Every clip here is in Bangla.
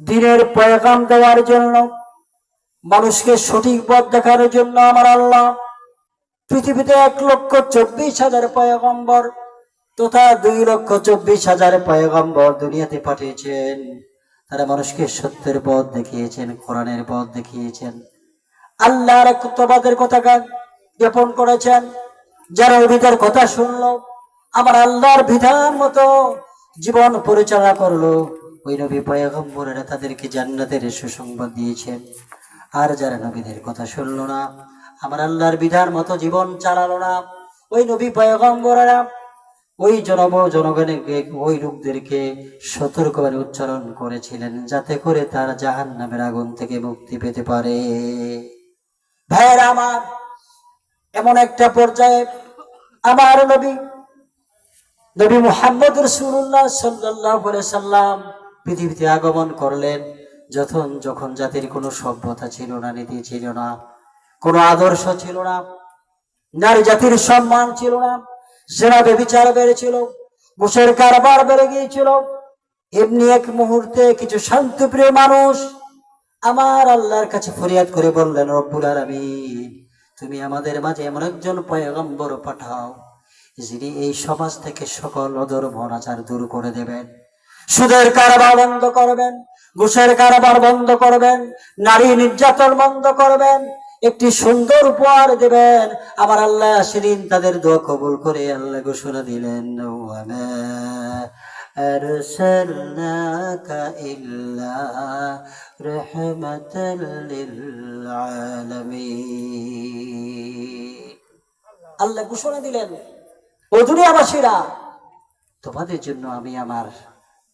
দিনের পয়গাম দেওয়ার জন্য, মানুষকে সঠিক পথ দেখার জন্য আমার আল্লাহ পৃথিবীতে এক লক্ষ চব্বিশ হাজার পয়গম্বর তথা দুই লক্ষ চব্বিশ হাজার পয়গম্বর দুনিয়াতে পাঠিয়েছেন। তারা মানুষকে সত্যের পথ দেখিয়েছেন, কোরআনের পথ দেখিয়েছেন। আল্লাহর একত্ববাদের কথা জ্ঞাপন করেছেন, যারা অভিধার কথা শুনলো, আমার আল্লাহর বিধান মতো জীবন পরিচালনা করল। ওই নবী পয়গম্বরেরা তাদেরকে জান্নাতের সুসংবাদ দিয়েছেন। আর যারা নবীদের কথা শুনলো না, আমার আল্লাহর বিধার মতো জীবন চালালো না। ওই নবী পয়গম্বরেরা ওই জনব জনগণকে, ওই লোকদেরকে সতর্কভাবে উচ্চারণ করেছিলেন যাতে করে তার জাহান নামের আগুন থেকে মুক্তি পেতে পারে। ভাইয়েরা আমার, এমন একটা পর্যায়ে আমার নবী নবী মোহাম্মদ রসুল্লাহ সাল্লাহ সাল্লাম পৃথিবীতে আগমন করলেন, যখন যখন জাতির কোনো সভ্যতা ছিল না, নীতি ছিল না, কোনো আদর্শ ছিল না, নারী জাতির সম্মান ছিল না, সেনা বেবিচার বেড়েছিল ঘুষের কারবার বেড়ে গিয়েছিল, এমনি এক মুহূর্তে কিছু শান্তিপ্রিয় মানুষ আমার আল্লাহর কাছে ফরিয়াদ করে বললেন, রব্বুল আলামিন, তুমি আমাদের মাঝে এমন একজন পয়গম্বর পাঠাও, যিনি এই সমাজ থেকে সকল অধর্ম অনাচার দূর করে দেবেন। সুদের কারবার বন্ধ করবেন ঘুষের কারবার বন্ধ করবেন নারী নির্যাতন বন্ধ করবেন একটি সুন্দর উপহার দেবেন আমার আল্লাহ সেদিন তাদের দোয়া কবুল করে আল্লাহ ঘোষণা দিলেন ওয়ামা أرسلناك إلا رحمة للعالمين আল্লাহ ঘোষণা দিলেন ও দুনিয়াবাসীরা তোমাদের জন্য আমি আমার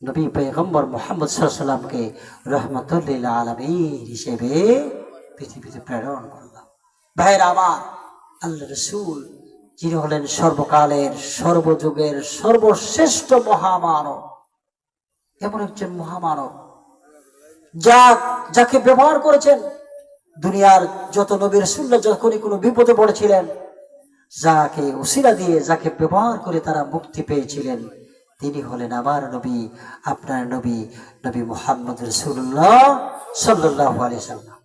নবী পেগম্বর মোহাম্মদ সাল্লামকে রহমতুল্লিল আলমীর হিসেবে পৃথিবীতে প্রেরণ করলাম। ভাইয়ের আমার আল্লাহ রসুল, যিনি হলেন সর্বকালের, সর্বযুগের সর্বশ্রেষ্ঠ মহামানব, এমন একজন মহামানব, যা, যাকে ব্যবহার করেছেন দুনিয়ার যত নবীর রসুল্লাহ যখনই কোনো বিপদে পড়েছিলেন, যাকে উসিলা দিয়ে, যাকে ব্যবহার করে তারা মুক্তি পেয়েছিলেন তিনি হলেন আমার নবী আপনার নবী নবী মোহাম্মদ রসুল্লাহ সাল্লাহ সাল্লাম